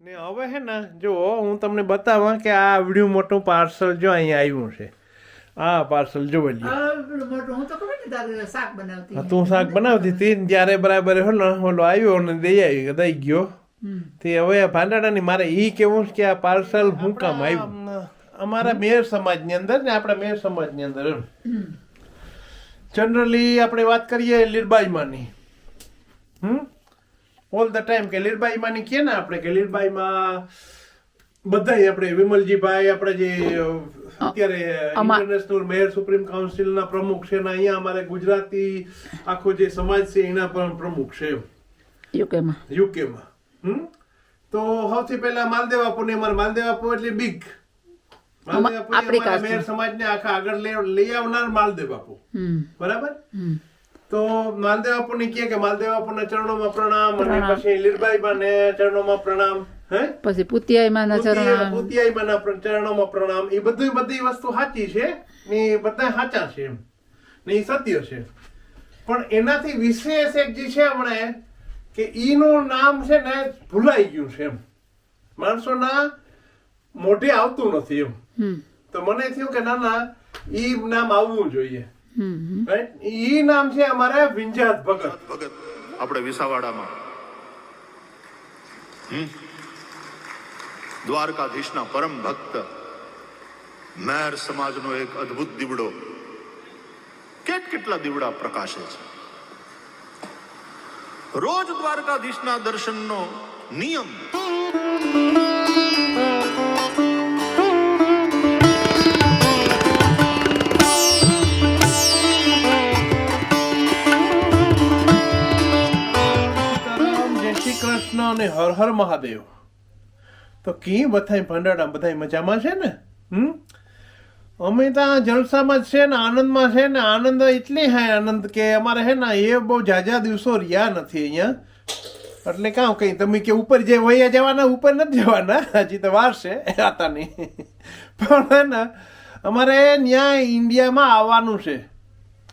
ને હવે હે ને જુઓ હું તમને બતાવવા કે આ આવડ્યું મોટું પાર્સલ જો અહીંયા આવ્યું છે. આ પાર્સલ જો હું તો શાક બનાવતી હતી જ્યારે બરાબર હો ને ઓલો આવ્યો ને દઈ આવી દઈ ગયો. તે હવે આ ભાંડાડાની મારે ઈ કેવું છે કે આ પાર્સલ હું કામ આવ્યું? અમારા મેર સમાજની અંદર ને આપણા મેર સમાજની અંદર જનરલી આપણે વાત કરીએ લીરબાઈમાંની હમ? ઓલ ધ ટાઈમ કે લીરબાઈમાંની કહે ને આપણે? કે લીરબાઈમાં બધાય આપણે વિમલજીભાઈ આપણે જે અત્યારે ઇન્ટરનેશનલ મેયર સુપ્રીમ કાઉન્સિલના પ્રમુખ છે ને અહીંયા અમારે ગુજરાતી આખો જે સમાજ છે એના પણ પ્રમુખ છે યુકેમાં. યુકેમાં. હમ? તો સૌથી પહેલા માલદેવાપુને અમારે માલદેવાપુર એટલે બિગ માલદેવાપુર. મેયર સમાજને આખા આગળ લઈ આવનાર માલદેવાપુ હમ. બરાબર? હમ માલદેવ આપણને કહે કે માલદેવાપુના ચરણોમાં પ્રણામ અને પછી લીરબાઈ લીરબાઈબાને ચરણોમાં પ્રણામ હે? પછી પુતિયાઈ માના પુતિયા- ચરણ પુતિયાઈબાના પ્ર- ચરણોમાં પ્રણામ. એ બધી બધી વસ્તુ સાચી છે ને બધા સાચા છે એમ. ને એ સત્ય છે. પણ એનાથી વિશેષ એક જે છે હમણાં કે ઈનું નામ છે ને ભૂલાઈ ગયું છે એમ. માણસોના મોઢે આવતું નથી એમ. તો મને થયું કે ના ના ઈ નામ આવવું જોઈએ. ઈ નામ છે અમારે વિંજાત ભગત. ભગત. આપણે વિસાવાડામાં. દ્વારકાધીશના પરમ ભક્ત. મેર સમાજનો એક અદ્ભુત દીવડો. કેટ કેટલા દીવડા પ્રકાશે છે? રોજ દ્વારકાધીશના દર્શનનો નિયમ. અને હર હર મહાદેવ. તો કી બધાય ભંડારા બધાય મજામાં છે ને? હમ? અમે ત્યાં જલસામાં જ છે ને, આનંદમાં છે ને, આનંદ એટલી હે આનંદ કે અમારે હે ને, એ બહુ જાજા દિવસો રહ્યા નથી અહીંયા. એટલે કાં કઈ, તમે કે ઉપર જે વૈયા જવાના, ઉપર નથી જવાના? હજી તો વાર છે આતાની પણ હે ને, અમારે ત્યાં ઇન્ડિયામાં આવવાનું છે.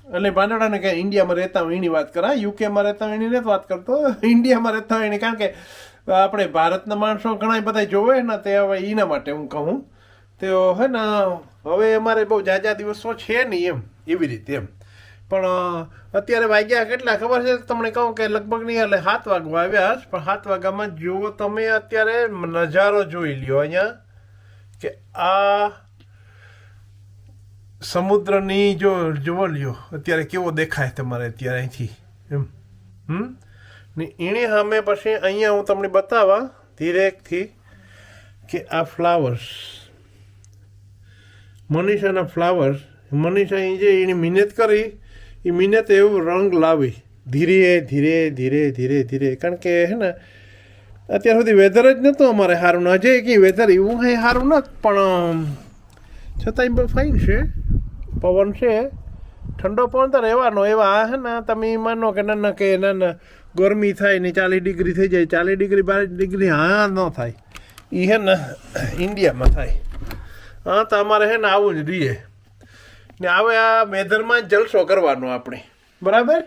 એટલે ભાંડોડાને કે ઇન્ડિયામાં રહેતા હોય એની વાત કરા યુકેમાં રહેતા એની નથી વાત કરતો. ઇન્ડિયામાં રહેતા એની. કારણ કે આપણે ભારતના માણસો ઘણા બધા જોવે ને તે હવે એના માટે હું કહું. તો હે ને, હવે અમારે બહુ જાજા દિવસો છે નહીં એમ, એવી રીતે એમ. પણ અત્યારે વાગ્યા કેટલા ખબર છે? તમને કહું કે લગભગ નહીં, એટલે સાત વાગવા આવ્યા પણ સાત વાગ્યામાં જુઓ તમે અત્યારે નજારો જોઈ લ્યો અહીંયા. કે આ સમુદ્રની જો જોવો લ્યો અત્યારે કેવો દેખાય તમારે અત્યારે અહીંથી? એમ. હમ? ને એણે સામે પછી અહીંયા હું તમને બતાવવા ધીરેકથી કે આ ફ્લાવર્સ. મનીષાના ફ્લાવર્સ. મનીષા અહીં જે એની મહેનત કરી એ મહેનત એવું રંગ લાવી. ધીરે ધીરે ધીરે ધીરે ધીરે. કારણ કે હે ને, અત્યાર સુધી વેધર જ નહોતું અમારે સારું. ના હજે કંઈ વેધર એવું કંઈ સારું ન પણ છતાંય ફાઇન છે. પવન છે. ઠંડો પવન તો રહેવાનો, એવા હે ને તમે માનો કે ના ના કે ના ના, ગરમી થાય ને ચાલીસ ડિગ્રી થઈ જાય, ચાલીસ ડિગ્રી બાર ડિગ્રી, હા, ન થાય. એ હે ને, ઇન્ડિયામાં થાય. હા, તો અમારે હે ને આવું જ રહીએ ને હવે આ મેધરમાં જ જલસો કરવાનો આપણે. બરાબર?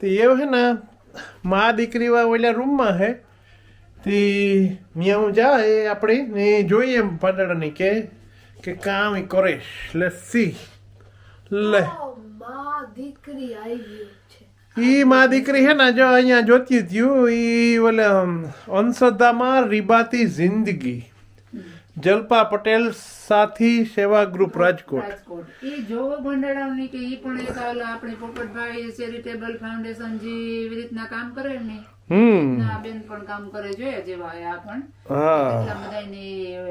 તો એ હે ને, મા દીકરીવા ઓલા રૂમમાં હે, તે મેં હું જાય આપણે, ને જોઈએ એમ પાંદડાની કે કામ કરે લેટ્સ સી. લે. માં દીકરી આવી છે. ઈ મા દીકરી હે ને જો અહીંયા જોતી થયું ઈ ઓલે અંશદામાં રીબાતી જિંદગી. જલપા પટેલ સાથી સેવા ગ્રુપ રાજકોટ. એ જોવો ભંડારાની કે ઈ પણ એક આપણે પોપટભાઈ ચેરિટેબલ ફાઉન્ડેશન જે એવી રીતના કામ કરે ને હમ. બેન પણ કામ કરે જોઈએ જેવા આ પણ. હા.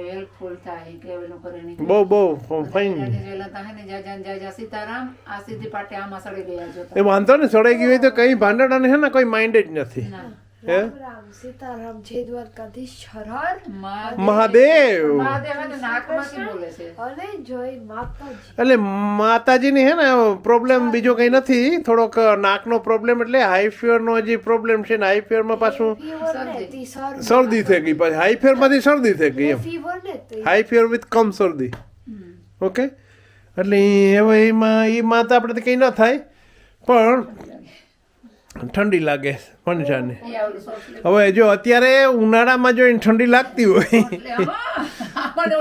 હેલ્પફુલ થાય કે એનું કરે બહુ બહુ ફાઇન ને જાજા જાજા સીતારામ આ સીધી પાટે આમાં સડી ગયા જો એ વાંધો ને સડાઈ ગયું હોય તો કઈ ભાંડડાને હે ને કોઈ માઇન્ડ જ નથી. ના. સીતારામ જય દ્વારકાધીશ હર મહાદેવ. મહાદેવ. મહાદેવ હે ને નાકમાંથી બોલે છે. અને જય માતાજી. એટલે માતાજીની હે ને પ્રોબ્લેમ બીજો કંઈ નથી. થોડોક નાકનો પ્રોબ્લેમ એટલે હાઈ ફીવરનો હજી પ્રોબ્લેમ છે ને હાઈ ફીવરમાં પાછું શરદી. થઈ ગઈ પાછી. હાઈ ફીવરમાંથી શરદી થઈ ગઈ એમ. હાઈ ફીવર વિથ કમ શરદી. ઓકે એટલે હવે એમાં એ માતા તો આપણે કંઈ ન થાય. પણ ઠંડી લાગે slip. હવે જો અત્યારે ઉનાળામાં જો એને ઠંડી લાગતી હોય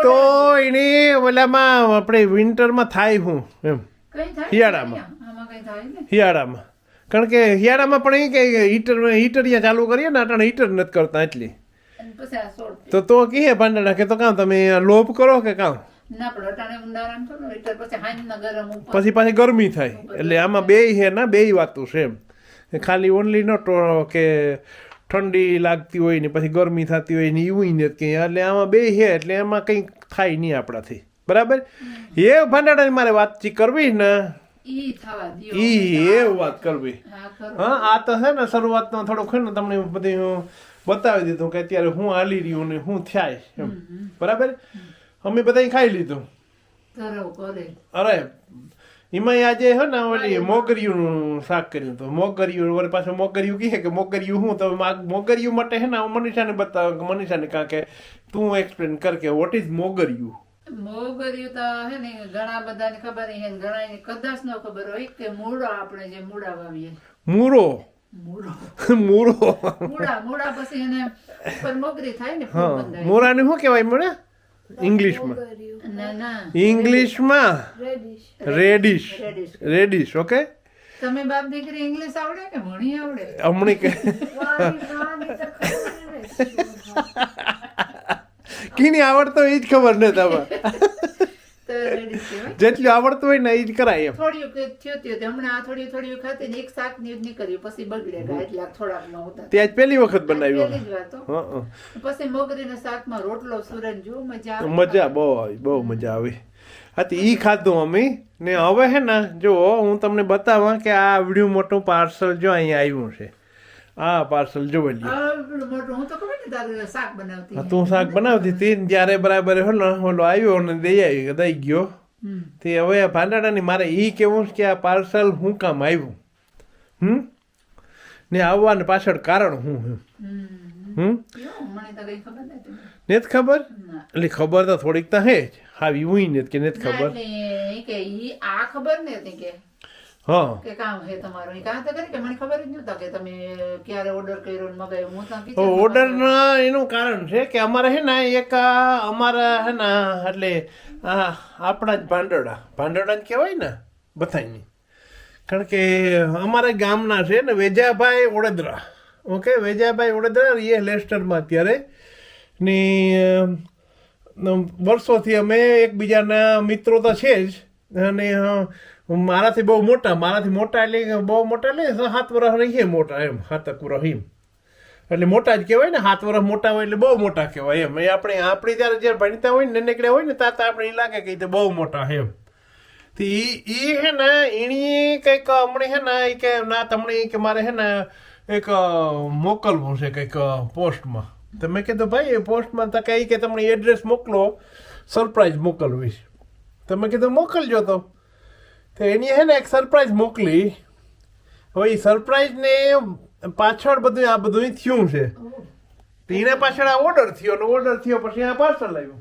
તો એને ઓલામાં આપણે વિન્ટરમાં થાય હું એમ. શિયાળામાં. શિયાળામાં. કારણ કે શિયાળામાં પણ એ કે હીટર હીટર અહીંયા ચાલુ કરીએ ને અટાણે હીટર નથી કરતા એટલી. તો તો કહીએ પાંડડા કે તો કામ તમે લોભ કરો કે હીટર પછી પછી ગરમી થાય. એટલે આમાં બેય છે ને બેય વાતું છે એમ. કે ખાલી ઓનલી નોટ કે ઠંડી લાગતી હોય ને પછી ગરમી થતી હોય ને એવું ને કંઈ એટલે આમાં બે છે એટલે એમાં કંઈ થાય નહીં આપણાથી. બરાબર? એ ભાંડાડાની મારે વાતચીત કરવી ને ઈ એ વાત કરવી. હા આ તો છે ને શરૂઆતમાં થોડુંક છે ને તમને બધી હું બતાવી દીધું કે અત્યારે હું હાલી રહ્યું ને હું થાય એમ. બરાબર? અમે બધા ખાઈ લીધું. અરે એમાં આજે હે ને ઓલી મોગરિયું શાક કર્યું હતું. મોગરિયું વળી પાછું મોગરિયું કહે કે મોગરિયું હું? તો મોગરિયું માટે હે ને મનીષાને બતાવ કે મનીષાને કાં કે તું એક્સપ્લેન કર કે વોટ ઇઝ મોગરિયું મોગરિયું તો હે ને ઘણા બધાને ખબર હે ને ઘણા કદાચ ન ખબર હોય કે મૂળો આપણે જે મૂળા? વાવીએ મૂળો. મૂળો. મૂરો મૂળા મૂળા પછી એને ઉપર મોગરી થાય ને મૂરાને શું કહેવાય મને ઇંગ્લિશમાં કર્યું ના ના ઇંગ્લિશમાં રેડિશ રેડિશ ઓકે તમે બાપ દીકરી ઇંગ્લિશ આવડે કે ભણી આવડે? હમણી કે કીની આવડતો એ જ ખબર ને તમે તો રેડિશ કહેવાય જેટલું આવડતું હોય ને એ જ કરાય એમ. થોડીયું કે થયું થયું હમણાં આ થોડી થોડી ખાતી ને એક શાકની નીકળ્યું પછી બગડે એટલે આ થોડાકમાં ત્યાં તે આજ પહેલી વખત બનાવ્યું હો. પછી મોગરીના શાકમાં રોટલો સુરન જો મજા મજા બહુ આવી બહુ મજા આવી. હા તો ઈ ખાધું અમે. ને હવે હે ને જો હું તમને બતાવવા કે આ આવડ્યું મોટું પાર્સલ જો અહીંયા આવ્યું છે. આ પાર્સલ જો તો ને શાક બનાવતી તું શાક બનાવતી હતી ત્યારે જ્યારે બરાબર હો ને ઓલો આવ્યો ને દઈ આવી દઈ ગયો. તે હવે આ ભાંડાડાની મારે એ કેવું કે આ પાર્સલ હું કામ આવ્યું હમ? ને આવવાને પાછળ કારણ હું હમ હમ. હમ? કેવું? મને તો કઈ ખબર. એટલે ખબર તો થોડીક તો હે જ. હા એવું નેત કે નેત ખબર. કે ઈ આ ખબર ને કે. હા. કે કામ હે તમારું. ઈ કામ તો કરી કે મને ખબર જ નહોતા કે તમે ક્યારે ઓર્ડર હું એનું કારણ છે કે અમારે હે ને એક અમારા હે ને એટલે આ આપણા જ ભાંડોડા ભાંડોડા જ કહેવાય ને બધાની કારણ કે અમારા ગામના છે ને વેજાભાઈ વડોદરા. ઓકે, વેજાભાઈ વડોદરા એ લેસ્ટરમાં અત્યારે. ને વર્ષોથી અમે એકબીજાના મિત્રો તો છે જ. અને મારાથી બહુ મોટા, મારાથી મોટા એટલે બહુ મોટા એટલે સાત વર્ષ રહીએ મોટા એમ સાતક વર્ષ એમ એટલે મોટા જ કહેવાય ને, સાત વર્ષ મોટા હોય એટલે બહુ મોટા કહેવાય એમ. એ આપણે આપણે ત્યારે જ્યારે ભણતા હોય ને, નીકળ્યા હોય ને ત્યાં તો આપણે એ લાગે કે તે બહુ મોટા એમ. તો એ એ હે ને, એની કંઈક હમણે હે ને એ કે ના, તમને કે મારે હે ને એક મોકલવું છે કંઈક પોસ્ટમાં. તો મેં કીધું, ભાઈ, એ પોસ્ટમાં તો કંઈ કે તમને એડ્રેસ મોકલો, સરપ્રાઈઝ મોકલવી છે તો મેં કીધું, મોકલજો તો. તો એની હે ને એક સરપ્રાઈઝ મોકલી. હવે એ સરપ્રાઈઝને પાછળ બધું આ બધું થયું છે. એના પાછળ આ ઓર્ડર થયો અને ઓર્ડર થયો પછી આ પાર્સલ આવ્યું.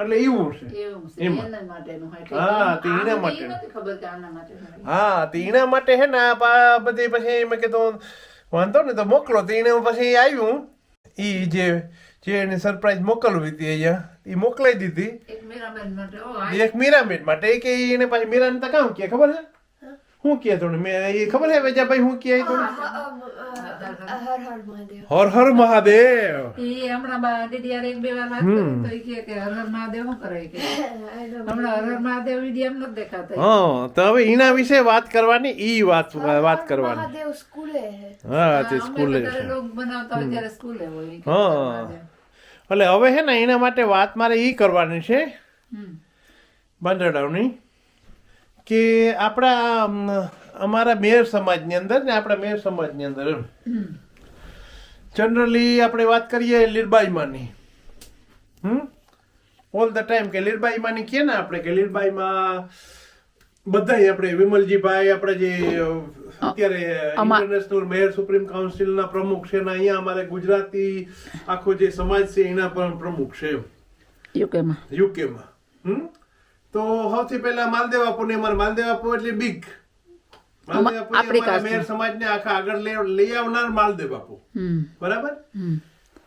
એટલે એવું છે. હા, તે એના હોય. હા તો એના માટે હે ને આ બધી પછી મેં કીધું વાંધો ને તો મોકલો. તો એને પછી આવ્યું. એ જે જે એને સરપ્રાઈઝ મોકલવી હતી અહીંયા એ મોકલાઈ દીધી. એક મીરાબેન માટે એક મીરાબેન માટે. કે એને પાછી મીરાને તો કામ કે ખબર છે? શું કે થોડું? મેં એ ખબર છે વેજાભાઈ શું કે થોડું? હર હર મહાદેવ. હર હર મહાદેવ. ઈ હમણાં બા દીદીયારે એક બે વાર વાત કરી તો ઈ કહે કે હર હર મહાદેવ શું કરે કે હમણાં હર હર મહાદેવ વીડિયો એમ નથી દેખાતા. હા તો હવે એના વિશે વાત કરવાની ઈ વાત વાત કરવાની. મહાદેવ સ્કૂલે હે. હા તે સ્કૂલે લોક બનાવતા હોય ત્યારે સ્કૂલે હોય કે હા. એટલે હવે છે ને એના માટે વાત મારે ઈ કરવાની છે. હમ. કે આપણા અમારા મેર સમાજની અંદર ને આપણા મેર સમાજની અંદર જનરલી આપણે વાત કરીએ લીરબાઈમાંની હમ? ઓલ ધ ટાઈમ કે લીરબાઈમાંની કે ને આપણે કે લીરબાઈમાં બધાય આપણે વિમલજીભાઈ આપણે જે અત્યારે ઇન્ટરનેશનલ મેયર સુપ્રીમ કાઉન્સિલના પ્રમુખ છે ને અહીંયા અમારે ગુજરાતી આખો જે સમાજ છે એના પણ પ્રમુખ છે યુકેમાં. યુકેમાં. હમ? તો સૌથી પહેલા માલદેવ આપુ ને અમારે માલદેવ એટલે બિગ બાપુ આપણી મેર સમાજને આખા આગળ લઈ આવનાર માલદેવ બાપુ બરાબર?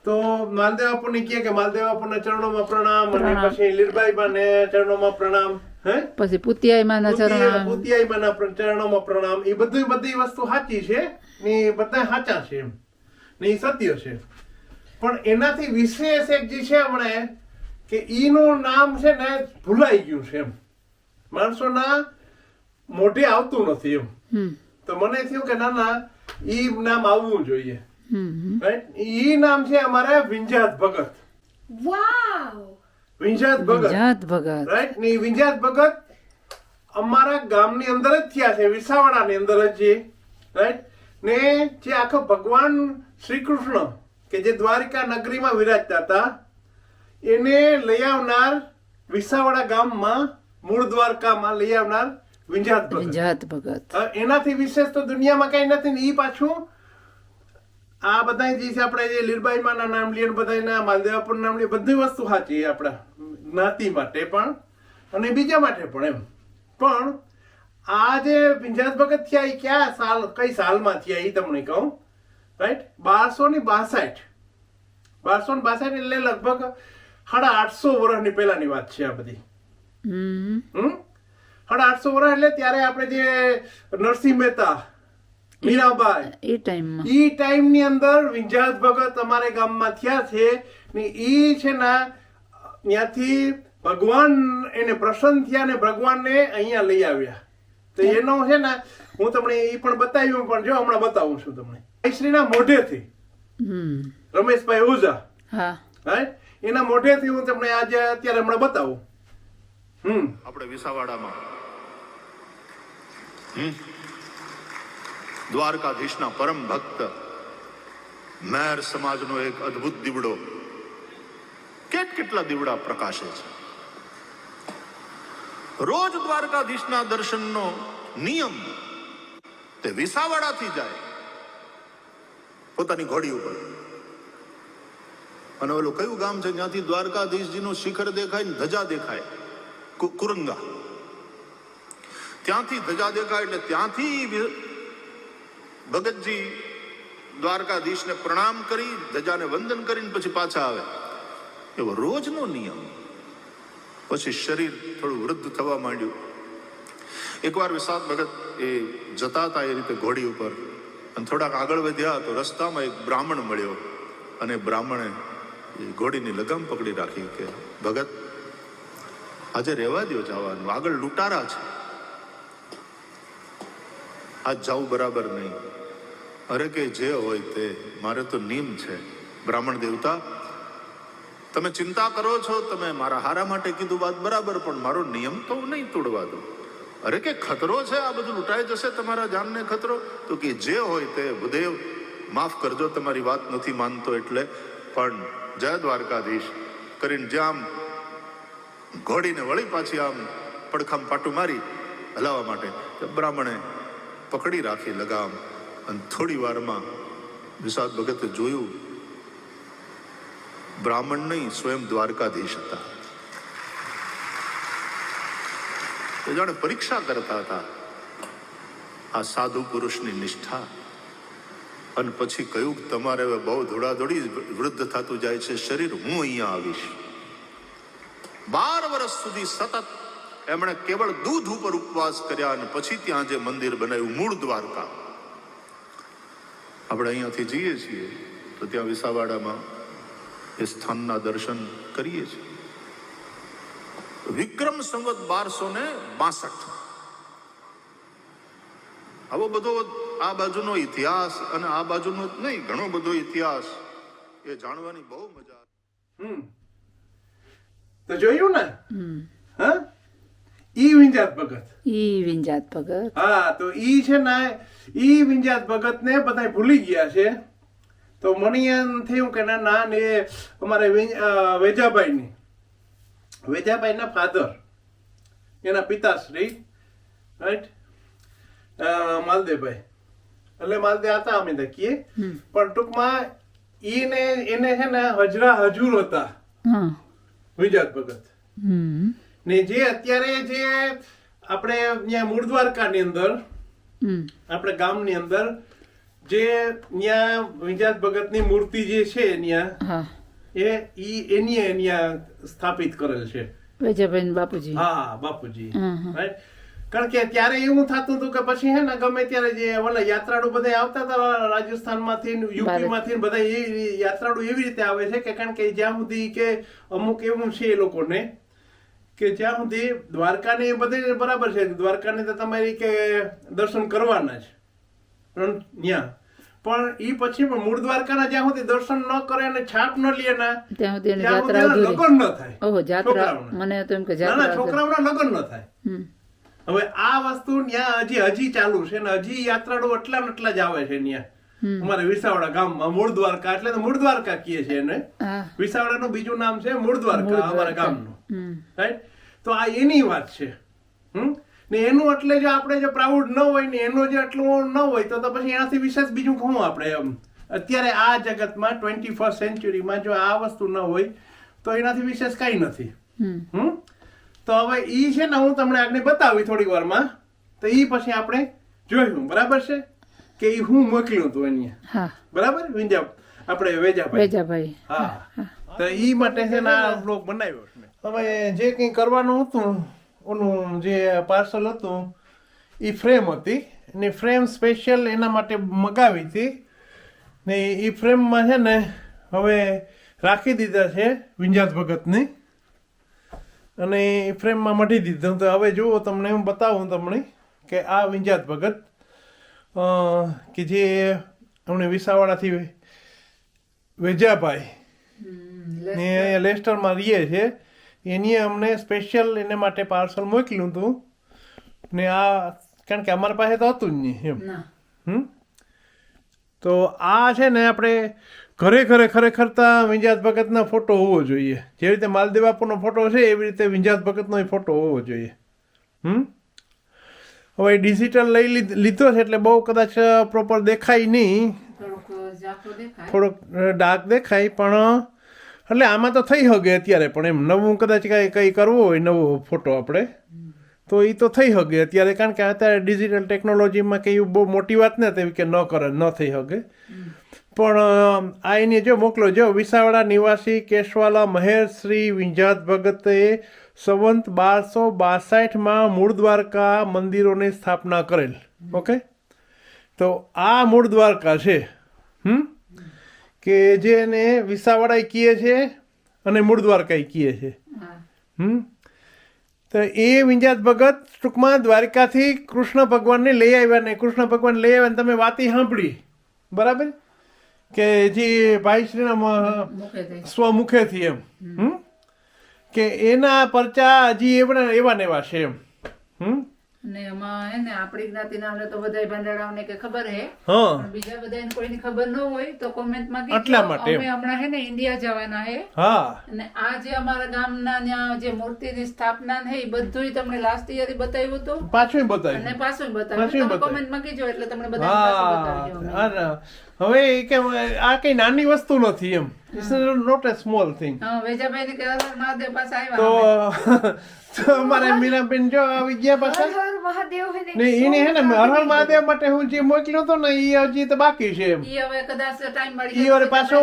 તો માલદેવ બાપુને કહે કે માલદેવ બાપુના ચરણોમાં પ્રણામ અને પછી લીરબાઈ બાને ચરણોમાં પ્રણામ હે? પછી પુતિયાઈ માના ચરણ પુતિયાઈ બાના ચરણો ચરણોમાં પ્રણામ. એ બધું બધી વસ્તુ સાચી છે ને બધા સાચા છે એમ. ને એ સત્ય છે. પણ એનાથી વિશેષ એક જે છે હમણાં કે ઈનું નામ છે ને ભૂલાઈ ગયું છે એમ. માણસોના મોઢે આવતું નથી એમ. તો મને થયું કે ના ના ઈ નામ આવવું જોઈએ. ઈ નામ છે અમારે વિંજાત ભગત. વિંજાત ભગત. ભગત. રાઈટ ને વિંજાત ભગત અમારા ગામની અંદર જ થયા છે વિસાવડાની અંદર જ છે. રાઈટ ને જે આખો ભગવાન શ્રી કૃષ્ણ કે જે દ્વારિકા નગરીમાં વિરાજતા હતા એને લઈ આવનાર વિસાવાડા ગામમાં મૂળ દ્વારકામાં લઈ આવનાર વિંજાત વિંજાત જાત ભગત. એનાથી વિશેષ તો દુનિયામાં કઈ નથી ને એ પાછું આ બધા જે છે આપણે જે લીરબાઈમાના નામ લઈએ બધાના માલદેવાપુર નામ લઈએ બધી વસ્તુ સાચી આપણા જ્ઞાતિ માટે પણ અને બીજા માટે પણ એમ. પણ આ જે વિંજાત ભગત થયા એ ક્યાં સાલ કઈ સાલમાં થયા એ તમને કહું? રાઈટ બારસો ને બાસઠ. બારસો ને બાસઠ એટલે લગભગ સાડા આઠસો વર્ષની પહેલાની વાત છે આ બધી. હમ. સાડા આઠસો વર્ષ એટલે ત્યારે આપણે જે નરસિંહ મહેતા મીરાબાઈ એ ટાઈમમાં. એ ટાઈમની અંદર વિંજાત ભગત અમારે ગામમાં થયા છે ને એ છે ને ત્યાંથી ભગવાન એને પ્રસન્ન થયા ને ભગવાનને અહીંયા લઈ આવ્યા. તો એનો છે ને હું તમને એ પણ બતાવ્યું પણ જો હમણાં બતાવું છું તમને. શ્રીના મોઢેથી. રમેશભાઈ ઓઝા. હા. Right? એના મોઢેથી હું તમને આજે અત્યારે હમણાં બતાવું. હમ. આપણે વિસાવાડામાં? દ્વારકાધીશના પરમ ભક્ત મેર સમાજનો એક અદ્ભુત દીવડો. કેટ કેટલા દીવડા પ્રકાશે છે? રોજ દ્વારકાધીશના દર્શનનો નિયમ તે વિસાવાડાથી જાય. પોતાની ઘોડી ઉપર. અને ઓલું કયું ગામ છે? જ્યાંથી દ્વારકાધીશજીનું શિખર દેખાય ને ધજા દેખાય. કુરંગા. ત્યાંથી ધજા દેખાય એટલે ત્યાંથી ભગતજી દ્વારકાધીશને પ્રણામ કરી, ધજાને વંદન કરીને પછી પાછા આવે. એવો રોજનો નિયમ. પછી શરીર થોડું વૃદ્ધ થવા માંડ્યું. એકવાર વિશાદ ભગત એ જતા હતા એ રીતે ઘોડી ઉપર અને થોડાક આગળ વધ્યા તો રસ્તામાં એક બ્રાહ્મણ મળ્યો. અને બ્રાહ્મણે ઘોડીની લગામ પકડી રાખી કે, ભગત, આજે રહેવા દ્યો જવાનું. આગળ લૂંટારા છે. આજ જવું બરાબર નહીં. અરે કે જે હોય તે, મારે તો નિયમ છે. બ્રાહ્મણ દેવતા, તમે ચિંતા કરો છો. તમે મારા હારા માટે કીધું વાત બરાબર, પણ મારો નિયમ તો હું નહીં તોડવા દઉં અરે કે ખતરો છે, આ બધું લૂંટાઈ જશે તમારા જાનને ખતરો? તો કે જે હોય તે, ભૂદેવ, માફ કરજો, તમારી વાત નથી માનતો એટલે, પણ જય દ્વારકાધીશ. કરીને જે આમ ઘોડીને વળી પાછી આમ પડખામ પાટું મારી હલાવવા માટે બ્રાહ્મણે પકડી રાખી લગામ. અને થોડી વારમાં વિષાદ ભગતે જોયું, બ્રાહ્મણ નહીં, સ્વયં દ્વારકાધીશ હતા. જાણે પરીક્ષા કરતા હતા. આ સાધુ પુરુષની નિષ્ઠા અને પછી કહ્યું કે તમારે હવે બહુ ધોડાધોડી વૃદ્ધ થતું જાય છે શરીર, હું અહીંયા આવીશ. બાર વર્ષ સુધી સતત એમણે કેવળ દૂધ ઉપર ઉપવાસ કર્યા અને પછી ત્યાં જે મંદિર બનાવ્યું, મૂળ દ્વારકા. આપણે અહીંયાથી જઈએ છીએ તો ત્યાં વિસાવાડામાં એ સ્થાનના દર્શન કરીએ છીએ. વિક્રમ સંવત બારસો ને બાસઠ. આવો બધો આ બાજુનો ઇતિહાસ અને આ બાજુનો જ નહીં ઘણો બધો ઇતિહાસ એ જાણવાની બહુ મજા આવે. હમ. તો જોયું ને? હા? ઈ વિંજાત ભગત. ઈ વિંજાત ભગત. હા તો ઈ છે ને ઈ વિંજાત ભગત ને બધા ભૂલી ગયા છે. તો મને એમ થયું કે ના ના ને અમારે વેજાભાઈની. વેજાભાઈના ફાધર એના પિતાશ્રી રાઈટ માલદેવભાઈ. એટલે માલદેવ હતા અમે દકીએ પણ ટૂંકમાં ઈને એને છે ને હજરા હજુર હતા. વિજાત ભગત. ને જે અત્યારે જે આપણે ત્યાં મૂળ દ્વારકાની અંદર આપણે ગામની અંદર જે ત્યાં વિંજાત ભગતની મૂર્તિ જે છે ત્યાં એ ઈ એની ત્યાં સ્થાપિત કરેલ છે. વેજાભાઈ બાપુજી. હા બાપુજી. Right? કારણ કે ત્યારે એવું થતું હતું કે પછી હે ને ગમે ત્યારે જે ઓલા યાત્રાળુ બધા આવતા હતા રાજસ્થાનમાંથી યુપીમાંથી બધા એ યાત્રાળુ એવી રીતે આવે છે કે કારણ કે જ્યાં સુધી કે અમુક એવું છે એ લોકોને કે જ્યાં સુધી દ્વારકાને એ બધે બરાબર છે. દ્વારકાને તો તમારી કે દર્શન કરવાના જ. પણ ત્યાં પણ ઈ પછી પણ મૂળ દ્વારકાના જ્યાં સુધી દર્શન ન કરે અને છાપ ન લે ના ત્યાં સુધી લગ્ન ન થાય. ઓહો જાત્રા છોકરાઓના. મને તો એમ કે જાત્રા છોકરાઓના લગ્ન ન થાય. હવે આ વસ્તુ ત્યાં હજી હજી ચાલુ છે ને હજી યાત્રાળુ એટલા ને એટલા જ આવે છે ત્યાં અમારે વિસાવડા ગામમાં મૂળ દ્વારકા એટલે મૂળ દ્વારકા કીએ છે એને. વિસાવડાનું બીજું નામ છે મૂળ દ્વારકા અમારા ગામનું. રાઈટ તો આ એની વાત છે. હમ? ને એનું એટલે જો આપણે જો પ્રાઉડ ન હોય ને એનું જે એટલું ન હોય તો તો પછી એનાથી વિશેષ બીજું કહું આપણે એમ? અત્યારે આ જગતમાં ટ્વેન્ટી ફર્સ્ટ સેન્ચુરીમાં જો આ વસ્તુ ન હોય તો એનાથી વિશેષ કાંઈ નથી. હમ? તો હવે ઈ છે ને હું તમને આગળ બતાવી થોડી વારમાં. તો ઈ પછી આપણે જોઈશું. બરાબર છે? કે ઈ હું મોકલ્યું હતું અહીંયા. બરાબર? વિંજા આપણે વેજાભાઈ. વેજાભાઈ. હા. તો ઈ માટે છે ને આ બ્લોગ બનાવ્યો છે હવે જે કંઈ કરવાનું હતું ઓનું જે પાર્સલ હતું ઈ ફ્રેમ હતી. ને ફ્રેમ સ્પેશિયલ એના માટે મગાવી હતી. ને ઈ ફ્રેમમાં છે ને હવે રાખી દીધા છે વિંજાત ભગતની. અને ફ્રેમમાં મઢી દીધું. તો હવે જુઓ તમને હું બતાવું તમને કે આ વિંજાત ભગત કે જે અમને વિસાવાડાથી વેજાભાઈ ને અહીંયા લેસ્ટરમાં રહીએ છે. એની અમને સ્પેશિયલ એને માટે પાર્સલ મોકલ્યું હતું. ને આ કારણ કે અમારા પાસે તો હતું જ નહીં એમ. હમ? તો આ છે ને આપણે ખરેખર તો વિંજાત ભગતના ફોટો હોવો જોઈએ. જે રીતે માલદેવ બાપુનો ફોટો છે એવી રીતે વિંજાત ભગતનો ફોટો હોવો જોઈએ. હમ? હવે ડિજિટલ લઈ લીધ- છે એટલે બહુ કદાચ પ્રોપર દેખાય નહીં. થોડુંક ઝાંખું દેખાય. થોડોક ડાર્ક દેખાય પણ એટલે આમાં તો થઈ શકે અત્યારે પણ એમ નવું કદાચ કાંઈ કંઈ કરવું હોય નવો ફોટો આપણે તો એ તો થઈ શકે અત્યારે કારણ કે અત્યારે ડિજિટલ ટેકનોલોજીમાં કંઈ બહુ મોટી વાત નથી કે ન કરે ન થઈ શકે પણ આ એને જો મોકલો. જો વિસાવડા નિવાસી કેશવાલા મહેર શ્રી વિંજાત ભગતે સંવંત બારસો બાસઠમાં મૂળ દ્વારકા મંદિરોની સ્થાપના કરેલ. ઓકે? તો આ મૂળ દ્વારકા છે હમ? કે જેને વિસાવડા કીએ છે અને મૂળ દ્વારકા કીએ છે. હા. હમ? તો એ વિંજાત ભગત ટૂંકમાં દ્વારકાથી કૃષ્ણ ભગવાનને લઈ આવ્યા ને કૃષ્ણ ભગવાન લઈ આવ્યા ને તમે વાતી સાંભળી. બરાબર? કે જે ભાઈ શ્રીના મ- મૂકે દે સ્વમુખેથી એમ. હમ. કે એના પરચા હજી એવા એવા ને એવા છે એમ. હમ? ને એમાં હે ને આપણી જ્ઞાતિના અમને તો બધા ભંડારાઓને કે ખબર હે. હા. પણ બીજા બધાને કોઈને ખબર ન હોય તો કોમેન્ટમાં એટલા માટે અમે હમણાં હે ને ઇન્ડિયા જવાના હે. હા. અને આ જે અમારા ગામના ત્યાં જે મૂર્તિની સ્થાપના હે એ બધુંય તમને લાસ્ટ યર બતાવ્યું હતું? પાછું બતાવ્યું. પાછું પાછું બતાવ્યું. તમે. કોમેન્ટમાં કીજો એટલે તમને બધા પાછું બતાવજો. હવે એ કે આ કઈ નાની વસ્તુ નથી એમ. નોટ અ સ્મોલ થિંગ તો અમારે મીરાબેન જો આવી ગયા પાછા. ને એને હે ને હર હર મહાદેવ માટે હું જે મોકલ્યો હતો ને એ હજી તો બાકી છે એમ. એ હવે કદાચ ટાઈમ મળી જાય પાછો-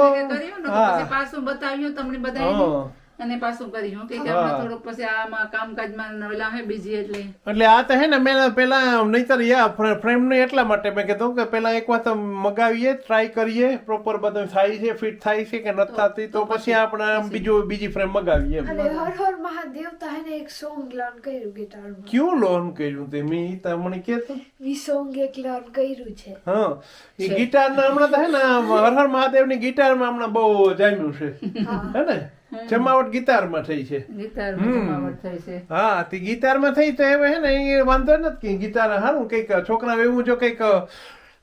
હા. પાછું બતાવ્યું તમને હા. અને પાછું કર્યું કે કે હમણાં થોડુંક પછી આમાં કામકાજમાં નવલા હે બીજી એટલે. એટલે આ તો હે ને મેં પેલા નહીતર યા ફ્રેમ ને એટલા માટે મેં કીધું કે પેલા એક વાર તો મગાવીએ ટ્રાય કરીએ પ્રોપર બધું થાય છે ફિટ થાય છે કે નથી થતી તો પછી આપણે બીજું બીજી ફ્રેમ મગાવીએ અને હર હર મહાદેવ તાહે ને એક સોંગ લર્ન કર્યું ગિટારમાં ક્યું લોન કર્યું તે? મેં તમને તમને તો. વી સોંગ એક લર્ન કર્યું છે. હા. એ ગિટાર ના હમણાં તો હે ને હર હર મહાદેવની ગિટારમાં હમણાં બહુ જામ્યું છે. હે ને? જમાવટ ગિટારમાં થઈ છે. ગીતારમાં થઈ છે. હા તે ગિટારમાં થઈ તો હવે હે ને એ વાંધો નથી કે ગિટાર હારું કંઈક છોકરા એવું જો કંઈક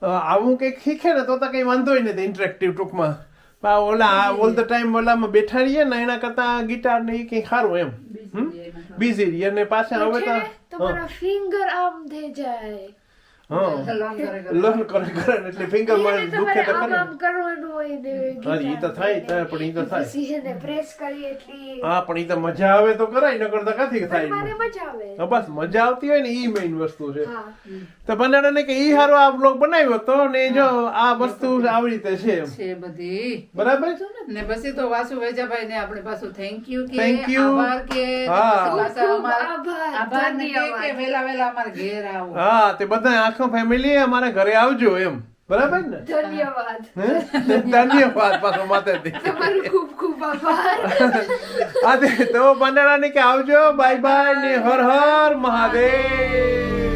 આવું કંઈક શીખે ને તો તો કંઈ વાંધો નથી ઇન્ટરેક્ટિવ ટૂંકમાં. પણ ઓલા ઓલ ધ ટાઈમ ઓલામાં બેઠા રહીએ ને એના કરતા ગિટાર ને એ કંઈક સારું એમ. બીઝી રહીએ અને પાછા હવે તો ફિંગર આમ થઈ જાય. લર્ન કરે કરે. એટલે ફિંગરમાં દુખે તો આમ ખરી આમ કરવાનું હોય ને હા ઈ તો થાય થાય પણ ઈ તો થાય. એને પ્રેસ કરી એટલી હા પણ ઈ તો મજા આવે તો કરાય ન કરતા કાથી થાય મને મજા આવે. બસ મજા આવતી હોય ને ઈ મેઈન વસ્તુ છે. હા. તો ભંડારાને કે ઈ હારો આ બ્લોગ બનાવ્યો તો ને જો આ વસ્તુ આવી રીતે છે. છે બધી. બરાબર? ને પછી તો વાસુ વેજાભાઈ ને આપણે પાછું થેન્ક યુ કે થેન્ક યુ આભાર કે હા. આભાર કે વેલા વેલા અમાર ઘેર આવો. હા તે બધા આખો ફેમિલી અમારા ઘરે આવજો એમ. બરાબર ને? ધન્યવાદ? ધન્યવાદ પાછો માતાજી. તમારું ખૂબ ખૂબ આભાર. હા તે ભંડારાને કે આવજો. બાય બાય ને હર હર મહાદેવ.